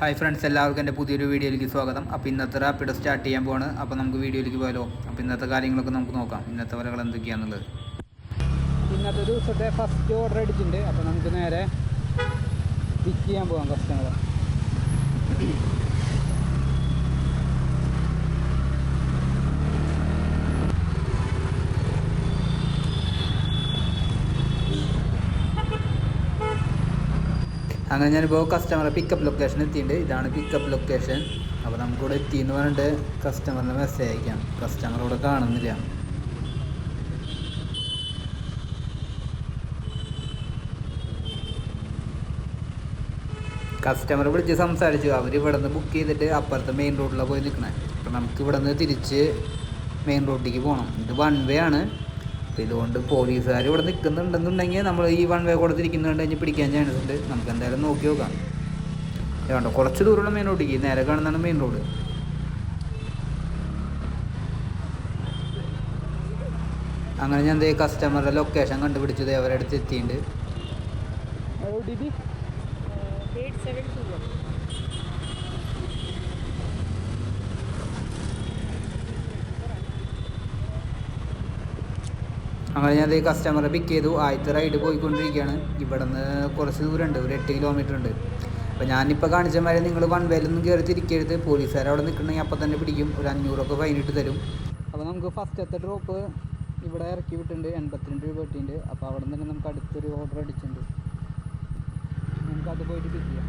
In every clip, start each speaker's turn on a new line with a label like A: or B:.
A: Hi friends എല്ലാവർക്കും എന്റെ പുതിയൊരു വീഡിയോയിലേക്ക് സ്വാഗതം. അപ്പോൾ ഇന്നത്തെ റാപ്പിഡ് സ്റ്റാർട്ട് ചെയ്യാൻ പോവാണ്. അപ്പോൾ നമുക്ക് വീഡിയോയിലേക്ക് പോയാലോ? അപ്പോൾ ഇന്നത്തെ കാര്യങ്ങളൊക്കെ നമുക്ക് നോക്കാം. ഇന്നത്തെ വരകൾ എന്തൊക്കെയാണെന്നുള്ളത്
B: ഇന്നത്തെ ദിവസത്തെ ഫസ്റ്റ് ഓർഡർ അടിച്ചിട്ടുണ്ട്. അപ്പോൾ നമുക്ക് നേരെ പിക്ക് ചെയ്യാൻ പോകാം കസ്റ്റമറെ
A: അങ്ങനെ ഞാനിപ്പോൾ കസ്റ്റമറെ പിക്കപ്പ് ലൊക്കേഷൻ എത്തിയിട്ടുണ്ട്. ഇതാണ് പിക്കപ്പ് ലൊക്കേഷൻ അപ്പോൾ നമുക്കിവിടെ എത്തിയെന്ന് പറഞ്ഞിട്ട് കസ്റ്റമറിന് മെസ്സേജ് അയക്കാം. കസ്റ്റമർ ഇവിടെ കാണുന്നില്ല. കസ്റ്റമർ വിളിച്ച് സംസാരിച്ചു. അവർ ഇവിടെ നിന്ന് ബുക്ക് ചെയ്തിട്ട് അപ്പുറത്തെ മെയിൻ റോഡിലാണ് പോയി നിൽക്കണേ അപ്പം നമുക്ക് ഇവിടെ നിന്ന് തിരിച്ച് മെയിൻ റോഡിലേക്ക് പോകണം ഇത് വൺ വേ ആണ്. അപ്പോൾ ഇതുകൊണ്ട് പോലീസുകാർ ഇവിടെ നിൽക്കുന്നുണ്ടെന്നുണ്ടെങ്കിൽ നമ്മൾ ഈ വൺ വേ കൊടുത്തിരിക്കുന്നുണ്ട് കഴിഞ്ഞ് പിടിക്കാൻ ചാൻസ് ഉണ്ട് നമുക്ക് എന്തായാലും നോക്കി നോക്കാം. വേണ്ട കുറച്ച് ദൂരമുള്ള മെയിൻ റോഡിക്ക് നേരെ കാണുന്നതാണ് മെയിൻ റോഡ് അങ്ങനെ ഞാൻ ദേ കസ്റ്റമറുടെ ലൊക്കേഷൻ കണ്ടുപിടിച്ചത് അവരുടെ അടുത്ത് എത്തിയിട്ടുണ്ട്. അങ്ങനെ ഞാൻ ഈ കസ്റ്റമറെ പിക്ക് ചെയ്തു. ആദ്യത്തെ റൈഡ് പോയിക്കൊണ്ടിരിക്കുകയാണ്. ഇവിടെ നിന്ന് കുറച്ച് ദൂരമുണ്ട്. ഒരു എട്ട് കിലോമീറ്റർ ഉണ്ട്. അപ്പോൾ ഞാനിപ്പോൾ കാണിച്ച മാതിരി നിങ്ങൾ വൺ വേലൊന്നും കയറി തിരിക്കരുത്. പോലീസുകാർ അവിടെ നിൽക്കണമെങ്കിൽ അപ്പം തന്നെ പിടിക്കും. ഒരു അഞ്ഞൂറൊക്കെ ഫൈൻ ഇട്ട് തരും.
B: അപ്പോൾ നമുക്ക് ഫസ്റ്റത്തെ ഡ്രോപ്പ് ഇവിടെ ഇറക്കി വിട്ടുണ്ട് എൺപത്തിരണ്ട് രൂപ കിട്ടിയിട്ടുണ്ട്. അപ്പോൾ അവിടെ നിന്ന് തന്നെ നമുക്ക് അടുത്തൊരു ഓർഡർ അടിച്ചിട്ടുണ്ട്. നമുക്കത് പോയിട്ട് പിക്ക് ചെയ്യാം.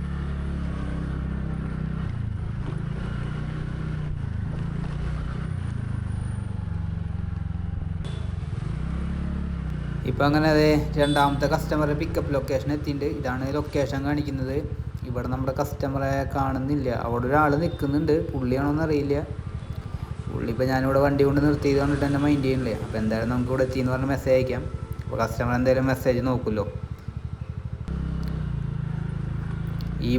A: ഇപ്പോൾ അങ്ങനെ അതേ രണ്ടാമത്തെ കസ്റ്റമറെ പിക്കപ്പ് ലൊക്കേഷൻ എത്തിയിട്ടുണ്ട് ഇതാണ് ലൊക്കേഷൻ കാണിക്കുന്നത്. ഇവിടെ നമ്മുടെ കസ്റ്റമറെ കാണുന്നില്ല. അവിടെ ഒരാൾ നിൽക്കുന്നുണ്ട്. പുള്ളിയാണോന്ന് അറിയില്ല. പുള്ളി ഇപ്പോൾ ഞാനിവിടെ വണ്ടി കൊണ്ട് നിർത്തിയത് കൊണ്ടിട്ട് എന്നെ മൈൻഡ് ചെയ്യണില്ലേ അപ്പോൾ എന്തായാലും നമുക്ക് ഇവിടെ എത്തിയെന്ന് പറഞ്ഞ് മെസ്സേജ് അയക്കാം. അപ്പോൾ കസ്റ്റമർ എന്തായാലും മെസ്സേജ് നോക്കുമല്ലോ ഈ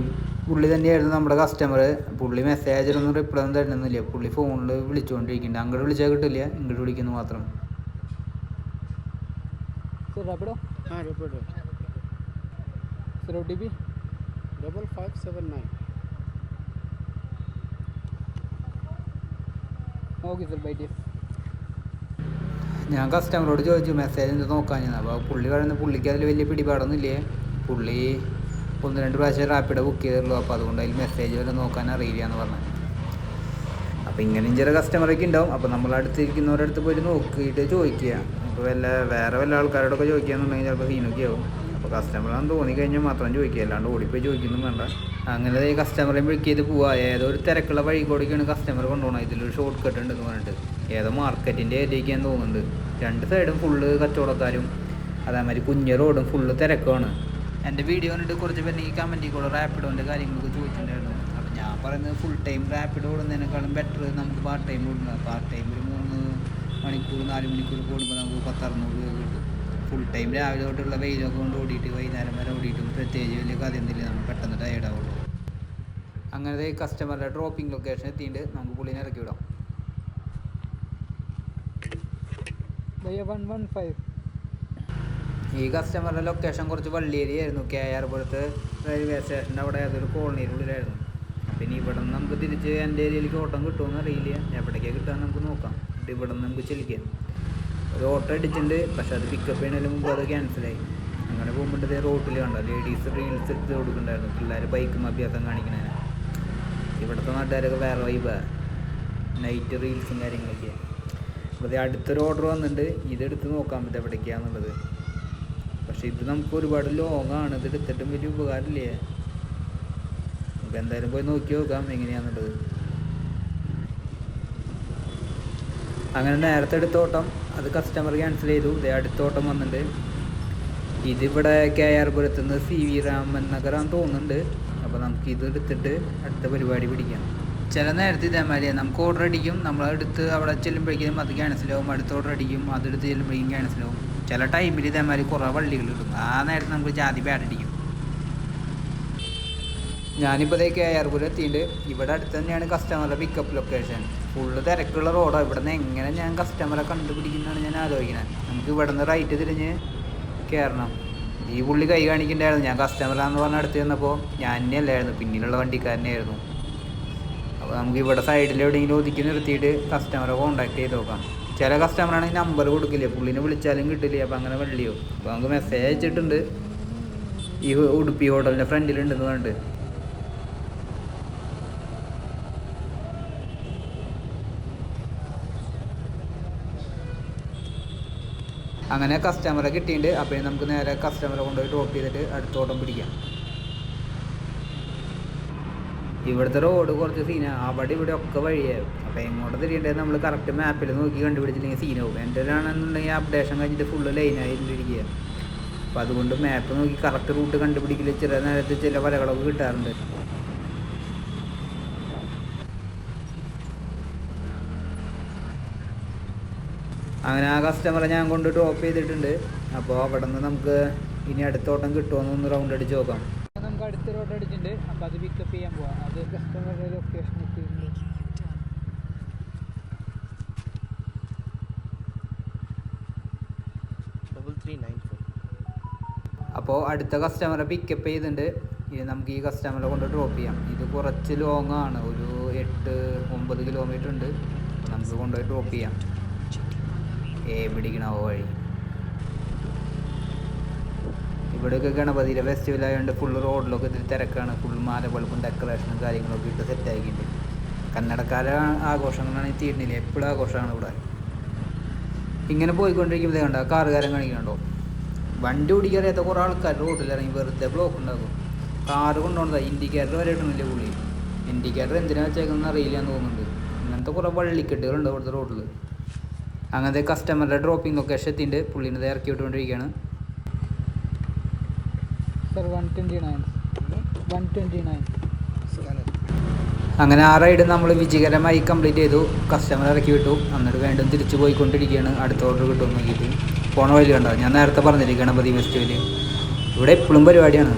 A: പുള്ളി തന്നെയായിരുന്നു നമ്മുടെ കസ്റ്റമർ പുള്ളി മെസ്സേജ് ഒന്നും റിപ്ലൈ ഒന്നും തരുന്നില്ല പുള്ളി ഫോണിൽ വിളിച്ചുകൊണ്ടിരിക്കുന്നുണ്ട് അങ്ങോട്ട് വിളിച്ചാൽ കിട്ടില്ല ഇങ്ങോട്ട് വിളിക്കുന്നു മാത്രം.
B: सर रैपिडो
C: हाँ Rapido
B: sir O T P
C: double five seven nine
B: okay sir byte
A: ഞാൻ കസ്റ്റമറോട് ചോദിച്ചു മെസ്സേജ് എന്ത് നോക്കാൻ ഞാൻ അപ്പോൾ പുള്ളി പറയുന്നത് പുള്ളിക്ക് അതിൽ വലിയ പിടിപാടൊന്നും ഇല്ലേ പുള്ളി ഒന്ന് രണ്ട് പ്രാവശ്യം റാപ്പിഡ് ബുക്ക് ചെയ്തിട്ടുള്ളൂ അപ്പോൾ അതുകൊണ്ട് അതിൽ മെസ്സേജ് വരെ നോക്കാൻ അറിയില്ല എന്ന് പറഞ്ഞു അപ്പോൾ ഇങ്ങനെ ചില കസ്റ്റമറൊക്കെ ഉണ്ടാവും അപ്പോൾ നമ്മൾ അടുത്തിരിക്കുന്നവരുടെ അടുത്ത് പോയിട്ട് നോക്കിയിട്ട് ചോദിക്കുക ഇപ്പോൾ വല്ല വേറെ വല്ല ആൾക്കാരോടൊക്കെ ചോദിക്കുകയെന്നുണ്ടെങ്കിൽ ചിലപ്പോൾ സീനൊക്കെ ആവും. അപ്പോൾ കസ്റ്റമറാണെന്ന് തോന്നിക്കഴിഞ്ഞാൽ മാത്രം ചോദിക്കുക. അല്ലാണ്ട് ഓടിപ്പോയി ചോദിക്കൊന്നും വേണ്ട. അങ്ങനെ ഈ കസ്റ്റമറെ വിളിക്ക് ചെയ്ത് പോവുക ഏതോ ഒരു തിരക്കുള്ള വഴി കൂടിയൊക്കെയാണ് കസ്റ്റമർ കൊണ്ടുപോകണം ഇതിലൊരു ഷോർട്ട് കട്ട് ഉണ്ടെന്ന് പറഞ്ഞിട്ട്. ഏതോ മാർക്കറ്റിന്റെ ഏരിയയ്ക്കാന്ന് തോന്നുന്നുണ്ട്. രണ്ട് സൈഡും ഫുള്ള് കച്ചവടക്കാരും അതേമാതിരി കുഞ്ഞ റോഡും ഫുള്ള് തിരക്കാണ് എന്റെ വീഡിയോ കണ്ടിട്ട് കുറച്ച് പേര് ഈ കമന്റിൽ കൂടെ റാപ്പിഡോന്റെ കാര്യങ്ങളൊക്കെ ചോദിച്ചിട്ടുണ്ടായിരുന്നു. അപ്പോൾ ഞാൻ പറയുന്നത് ഫുൾ ടൈം റാപ്പിഡ് ഓടുന്നതിനേക്കാളും ബെറ്റർ നമുക്ക് പാർട്ട് ടൈം ഓടുന്നത്. പാർട്ട് ടൈം ഒരു മൂന്ന് മണിക്കൂർ നാല് മണിക്കൂർ കൂടുമ്പോൾ നമുക്ക് പത്തറുന്നൂറ് രൂപ കിട്ടും. ഫുൾ ടൈം രാവിലെ തൊട്ടുള്ള വെയിലൊക്കെ കൊണ്ട് ഓടിയിട്ട് വൈകുന്നേരം വരെ ഓടിയിട്ടും പ്രത്യേകിച്ച് വലിയ കഥയൊന്നുമില്ല. നമ്മൾ പെട്ടെന്ന് ടയേർഡ് ആവുള്ളൂ. അങ്ങനത്തെ കസ്റ്റമറുടെ ഡ്രോപ്പിംഗ് ലൊക്കേഷൻ എത്തിയിട്ട് നമുക്ക് പുള്ളിനെ ഇറക്കി വിടാം.
B: വൺ വൺ ഫൈവ്
A: ഈ കസ്റ്റമറുടെ ലൊക്കേഷൻ കുറച്ച് വള്ളിയേരിയായിരുന്നു. കെ ആർ പുറത്ത് റെയിൽവേ സ്റ്റേഷന്റെ അവിടെ ഏതൊരു കോളനിയിലുള്ളിലായിരുന്നു പിന്നെ ഇവിടെ നിന്ന് നമുക്ക് തിരിച്ച് എന്റെ ഏരിയയിലേക്ക് ഓട്ടം കിട്ടുമെന്ന് അറിയില്ല എവിടേക്കാണ് കിട്ടുക നമുക്ക് നോക്കാം. എന്നിട്ട് ഇവിടെ നിന്ന് നമുക്ക് ചെലിക്കാം ഒരു ഓട്ടോ അടിച്ചിട്ടുണ്ട് പക്ഷെ അത് പിക്കപ്പ് ചെയ്യുന്നതിന് മുമ്പ് അത് ക്യാൻസലായി അങ്ങനെ പോകുമ്പോൾ റോട്ടിൽ കണ്ടോ ലേഡീസ് റീൽസ് എടുത്ത് കൊടുക്കുന്നുണ്ടായിരുന്നു. പിള്ളേർ ബൈക്കും അഭ്യാസം കാണിക്കണേന് ഇവിടുത്തെ നാട്ടുകാരൊക്കെ വേറെ വൈബാണ് നൈറ്റ് റീൽസും കാര്യങ്ങളൊക്കെ അപ്പോൾ അടുത്തൊരു ഓർഡർ വന്നിട്ടുണ്ട്. ഇതെടുത്ത് നോക്കാൻ പറ്റും എവിടേക്കാന്നുള്ളത്. പക്ഷെ ഇത് നമുക്ക് ഒരുപാട് ലോങ് ആണ്. ഇത് എടുത്തിട്ടും വലിയ ഉപകാരമില്ലേ? നമുക്ക് എന്തായാലും പോയി നോക്കി നോക്കാം എങ്ങനെയാന്നുള്ളത്. അങ്ങനെ നേരത്തെ എടുത്ത ഓട്ടം അത് കസ്റ്റമർ ക്യാൻസൽ ചെയ്തു. ഇതേ അടുത്ത ഓട്ടം വന്നിട്ടുണ്ട് ഇതിവിടെ കെ ആർ പുരത്ത് നിന്ന് സി വി രാമൻ നഗറാന്ന് തോന്നുന്നുണ്ട്. അപ്പോൾ നമുക്ക് ഇത് എടുത്തിട്ട് അടുത്ത പരിപാടി പിടിക്കാം. ചില നേരത്തെ ഇതേമാതിരി നമുക്ക് ഓർഡർ അടിക്കും. നമ്മൾ എടുത്ത് അവിടെ ചെല്ലുമ്പോഴേക്കും അത് ക്യാൻസലാവും അടുത്ത ഓർഡർ അടിക്കും. അതെടുത്ത് ചെല്ലുമ്പോഴേക്കും ക്യാൻസലാവും ചില ടൈമിൽ ഇതേമാതിരി കുറേ വള്ളികൾ കിട്ടും. ആ നേരത്തെ നമുക്ക് ജാതി ബാഡ് അടിക്കും. ഞാനിപ്പോൾ കെ ആർ പുരം എത്തിയിട്ടുണ്ട് ഇവിടെ അടുത്ത് തന്നെയാണ് കസ്റ്റമറുടെ പിക്കപ്പ് ലൊക്കേഷൻ ഫുള്ള് തിരക്കുള്ള റോഡാണ് ഇവിടെ നിന്ന് എങ്ങനെ ഞാൻ കസ്റ്റമറെ കണ്ടുപിടിക്കുന്നതാണ് ഞാൻ ആലോചിക്കുന്നത് നമുക്ക് ഇവിടെ നിന്ന് റൈറ്റ് തിരിഞ്ഞ് കയറണം ഈ പുള്ളി കൈ കാണിക്കണ്ടായിരുന്നു. ഞാൻ കസ്റ്റമറാന്ന് പറഞ്ഞ അടുത്ത് ചെന്നപ്പോൾ ഞാൻ തന്നെയല്ലായിരുന്നു. പിന്നിലുള്ള വണ്ടിക്കാരനെയായിരുന്നു അപ്പോൾ നമുക്ക് ഇവിടെ സൈഡിൽ എവിടെയെങ്കിലും ഒതുക്കി നിർത്തിയിട്ട് കസ്റ്റമറെ കോൺടാക്ട് ചെയ്ത് നോക്കാം. ചില കസ്റ്റമറാണെങ്കിൽ നമ്പർ കൊടുക്കില്ല? പുള്ളിനെ വിളിച്ചാലും കിട്ടില്ല? അപ്പോൾ അങ്ങനെ വെള്ളിയോ. അപ്പോൾ നമുക്ക് മെസ്സേജ് അയച്ചിട്ടുണ്ട്. ഈ ഉടുപ്പി ഹോട്ടലിന്റെ ഫ്രണ്ടിലുണ്ടെന്ന് പറഞ്ഞിട്ട്. അങ്ങനെ കസ്റ്റമറെ കിട്ടിയിട്ടുണ്ട്. അപ്പോൾ നമുക്ക് നേരെ കസ്റ്റമറെ കൊണ്ടുപോയി ഡ്രോപ്പ് ചെയ്തിട്ട് അടുത്ത ഓട്ടം പിടിക്കാം. ഇവിടുത്തെ റോഡ് കുറച്ച് സീനാണ് അവിടെ ഇവിടെ ഒക്കെ വഴിയാവും അപ്പോൾ എങ്ങോട്ട് തിരിയേണ്ടത് നമ്മൾ കറക്റ്റ് മാപ്പിൽ നോക്കി കണ്ടുപിടിച്ചില്ലെങ്കിൽ സീനാവും എന്റെ ആണെന്നുണ്ടെങ്കിൽ അപ്ഡേഷൻ കഴിഞ്ഞിട്ട് ഫുള്ള് ലൈനായിരിക്കുക അപ്പോൾ അതുകൊണ്ട് മാപ്പ് നോക്കി കറക്റ്റ് റൂട്ട് കണ്ടുപിടിക്കൽ ചില നേരത്തെ ചില വലകളൊക്കെ കിട്ടാറുണ്ട്. അങ്ങനെ ആ കസ്റ്റമറെ ഞാൻ കൊണ്ട് ഡ്രോപ്പ് ചെയ്തിട്ടുണ്ട്. അപ്പോൾ അവിടെ നിന്ന് നമുക്ക് ഇനി അടുത്തോട്ടം കിട്ടുമോ ഒന്ന് റൗണ്ട് അടിച്ച് നോക്കാം.
B: നമുക്ക് അടുത്തൊരു ഓർഡർ അടിച്ചിട്ടുണ്ട്. അപ്പോൾ അത് പിക്കപ്പ് ചെയ്യാൻ പോവാം. അത് കസ്റ്റമറുടെ ലൊക്കേഷൻ എത്തിയിട്ടുണ്ട്
C: Double three
A: അപ്പോൾ അടുത്ത കസ്റ്റമറെ പിക്കപ്പ് ചെയ്തിട്ടുണ്ട്. ഇനി നമുക്ക് ഈ കസ്റ്റമറെ കൊണ്ട് ഡ്രോപ്പ് ചെയ്യാം. ഇത് കുറച്ച് ലോങ് ആണ്. ഒരു എട്ട് ഒമ്പത് കിലോമീറ്റർ ഉണ്ട്. നമുക്ക് കൊണ്ടുപോയി ഡ്രോപ്പ് ചെയ്യാം. പിടിക്കണോ വഴി. ഇവിടെയൊക്കെ ഗണപതിയുടെ ഫെസ്റ്റിവൽ ആയതുകൊണ്ട് ഫുൾ റോഡിലൊക്കെ ഇതിൽ തിരക്കാണ്. ഫുൾ മാല ബൾബും ഡെക്കറേഷനും കാര്യങ്ങളൊക്കെ ഇട്ട് സെറ്റ് ആക്കിയിട്ടുണ്ട് കന്നടക്കാര ആഘോഷങ്ങളാണ് തീരുന്നില്ല? എപ്പോഴും ആഘോഷമാണ് ഇവിടെ. ഇങ്ങനെ പോയിക്കൊണ്ടിരിക്കുമ്പോൾ കണ്ടോ? കാറുകാരൻ കാണിക്കണുണ്ടോ വണ്ടി ഓടിക്കാറിയാത്ത കുറേ ആൾക്കാർ റോഡിൽ ഇറങ്ങി വെറുതെ ബ്ലോക്ക് ഉണ്ടാക്കും. കാറ് കൊണ്ടുപോകുന്നതാ ഇൻഡിക്കേറ്റർ വരെ ഇടണില്ല പുള്ളി. ഇൻഡിക്കേറ്റർ എന്തിനാ വെച്ചേക്കുന്നത് അറിയില്ല എന്ന് തോന്നുന്നുണ്ട്. അങ്ങനത്തെ കുറേ വള്ളിക്കെട്ടുകളുണ്ട് ഇവിടുത്തെ റോഡിൽ അങ്ങനത്തെ കസ്റ്റമറുടെ ഡ്രോപ്പിംഗ് ലൊക്കേഷൻ എത്തിയിട്ട് പുള്ളിനെ ഇറക്കി വിട്ടുകൊണ്ടിരിക്കുകയാണ്
B: sir one twenty nine one twenty nine
A: അങ്ങനെ ആ റൈഡ് നമ്മൾ വിജയകരമായി കംപ്ലീറ്റ് ചെയ്തു. കസ്റ്റമർ ഇറക്കി വിട്ടു എന്നിട്ട് വീണ്ടും തിരിച്ചു പോയിക്കൊണ്ടിരിക്കുകയാണ്. അടുത്ത ഓർഡർ കിട്ടുമെന്ന് നോക്കിയിട്ട്. പോണ വഴി കണ്ടോ? ഞാൻ നേരത്തെ പറഞ്ഞില്ലേ ഗണപതി ഫെസ്റ്റിവൽ ഇവിടെ എപ്പോഴും പരിപാടിയാണ്.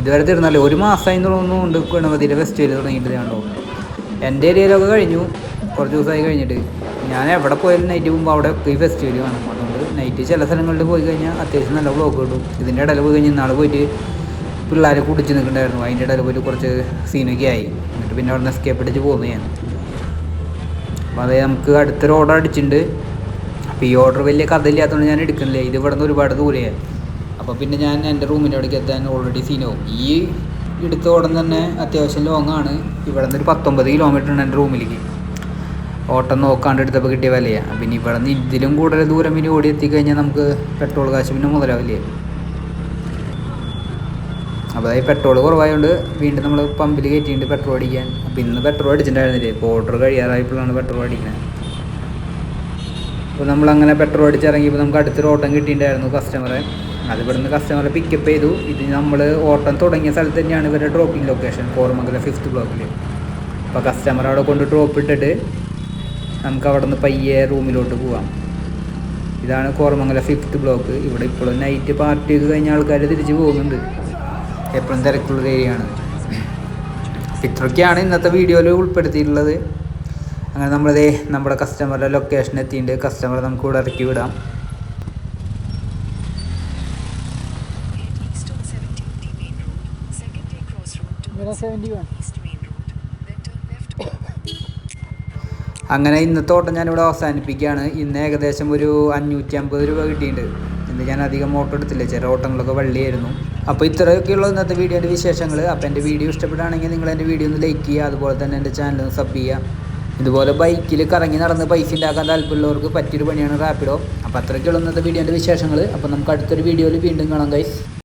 A: ഇതുവരെ തീർന്നല്ലേ ഒരു മാസമായി തോന്നുന്നുണ്ട് ഗണപതിയുടെ ഫെസ്റ്റിവൽ തുടങ്ങിയിട്ട് കണ്ടോ എന്റെ ഏരിയയിലൊക്കെ കഴിഞ്ഞു. കുറച്ച് ദിവസമായി കഴിഞ്ഞിട്ട്. ഞാൻ എവിടെ പോയാലും നൈറ്റ് പോകുമ്പോൾ അവിടെ ഈ ഫെസ്റ്റിവൽ കാണും. അതുകൊണ്ട് നൈറ്റ് ചില സ്ഥലങ്ങളിൽ പോയി കഴിഞ്ഞാൽ അത്യാവശ്യം നല്ല ബ്ലോക്ക് കിട്ടും ഇതിന്റെ ഇടയിൽ പോയി കഴിഞ്ഞാൽ നാളെ പോയിട്ട് പിള്ളേരെ കുടിച്ച് നിൽക്കണ്ടായിരുന്നു. അതിന്റെ ഇടയിൽ പോയിട്ട് കുറച്ച് സീനൊക്കെ ആയി. എന്നിട്ട് പിന്നെ അവിടെ നിന്ന് എസ്കേപ്പ് അടിച്ച് പോകുന്നു ഞാൻ. അപ്പോൾ അത് നമുക്ക് അടുത്തൊരു ഓർഡർ അടിച്ചിട്ടുണ്ട്. അപ്പോൾ ഈ ഓർഡർ വലിയ കഥയില്ലാത്തതുകൊണ്ട് ഞാൻ എടുക്കുന്നില്ല. ഇത് ഇവിടെ നിന്ന് ഒരുപാട് ദൂരെയാണ് അപ്പോൾ പിന്നെ ഞാൻ എന്റെ റൂമിന്റെ അവിടേക്ക് എത്താൻ ഓൾറെഡി സീനാവും ഈ എടുത്ത ഓടം തന്നെ അത്യാവശ്യം ലോങ്ങാണ് ഇവിടെ നിന്ന് ഒരു പത്തൊമ്പത് കിലോമീറ്റർ ഉണ്ട് എന്റെ റൂമിലേക്ക് ഓട്ടം നോക്കാണ്ട് എടുത്തപ്പോൾ കിട്ടിയ വിലയാണ് പിന്നെ ഇവിടെ നിന്ന് ഇതിലും കൂടുതൽ ദൂരം ഇനി ഓടി എത്തിക്കഴിഞ്ഞാൽ നമുക്ക് പെട്രോൾ കാശ് പിന്നെ മുതലാവില്ലേ അപ്പോൾ അതായത് പെട്രോൾ കുറവായതുകൊണ്ട് വീണ്ടും നമ്മൾ പമ്പിൽ കയറ്റിയിട്ട് പെട്രോൾ അടിക്കാൻ. അപ്പോൾ ഇന്ന് പെട്രോൾ അടിച്ചിട്ടുണ്ടായിരുന്നില്ലേ? ഇപ്പോൾ ഓർഡർ കഴിയാറായപ്പോഴാണ് പെട്രോൾ അടിക്കുന്നത് അപ്പോൾ നമ്മളങ്ങനെ പെട്രോൾ അടിച്ചിറങ്ങിയപ്പോൾ നമുക്ക് അടുത്തൊരു ഓട്ടം കിട്ടിയിട്ടുണ്ടായിരുന്നു കസ്റ്റമറെ അത് ഇവിടുന്ന് കസ്റ്റമറെ പിക്കപ്പ് ചെയ്തു. ഇത് നമ്മൾ ഓട്ടം തുടങ്ങിയ സ്ഥലത്ത് തന്നെയാണ് ഇവരുടെ ഡ്രോപ്പിംഗ് ലൊക്കേഷൻ കോർമംഗലം ഫിഫ്ത്ത് ബ്ലോക്കിൽ അപ്പോൾ കസ്റ്റമർ അവിടെ കൊണ്ട് ഡ്രോപ്പ് ഇട്ടിട്ട് നമുക്ക് അവിടെ നിന്ന് പയ്യെ റൂമിലോട്ട് പോവാം. ഇതാണ് കോർമംഗല ഫിഫ്ത്ത് ബ്ലോക്ക് ഇവിടെ ഇപ്പോഴും നൈറ്റ് പാർട്ടിയൊക്കെ കഴിഞ്ഞ ആൾക്കാർ തിരിച്ച് പോകുന്നുണ്ട്. എപ്പോഴും തിരക്കുള്ള ഏരിയയാണ് ഇത്രയൊക്കെയാണ് ഇന്നത്തെ വീഡിയോയിൽ ഉൾപ്പെടുത്തിയിട്ടുള്ളത്. അങ്ങനെ നമ്മളതേ നമ്മുടെ കസ്റ്റമറുടെ ലൊക്കേഷൻ എത്തിയിട്ട് കസ്റ്റമറെ നമുക്ക് ഇവിടെ ഇറക്കി വിടാം.
D: സെവന്റി on
A: അങ്ങനെ ഇന്നത്തെ ഓട്ടം ഞാനിവിടെ അവസാനിപ്പിക്കുകയാണ്. ഇന്ന് ഏകദേശം ഒരു അഞ്ഞൂറ്റി അമ്പത് രൂപ കിട്ടിയിട്ടുണ്ട്. ഇന്ന് ഞാൻ അധികം ഓട്ടം എടുത്തില്ല. ചില ഓട്ടങ്ങളൊക്കെ വള്ളിയായിരുന്നു. അപ്പോൾ ഇത്രയൊക്കെയുള്ള ഇന്നത്തെ വീഡിയോന്റെ വിശേഷങ്ങൾ അപ്പോൾ എന്റെ വീഡിയോ ഇഷ്ടപ്പെടുകയാണെങ്കിൽ നിങ്ങൾ എന്റെ വീഡിയോ ഒന്ന് ലൈക്ക് ചെയ്യുക. അതുപോലെ തന്നെ എന്റെ ചാനൽ ഒന്ന് സബ് ചെയ്യുക. ഇതുപോലെ ബൈക്കിൽ കറങ്ങി നടന്ന് പൈസ ഉണ്ടാക്കാൻ താല്പര്യമുള്ളവർക്ക് പറ്റിയൊരു പണിയാണ് റാപ്പിഡോ അപ്പോൾ അത്രയ്ക്കുള്ള ഇന്നത്തെ വീഡിയോന്റെ വിശേഷങ്ങൾ അപ്പോൾ നമുക്ക് അടുത്തൊരു വീഡിയോയിൽ വീണ്ടും കാണാം ഗൈസ്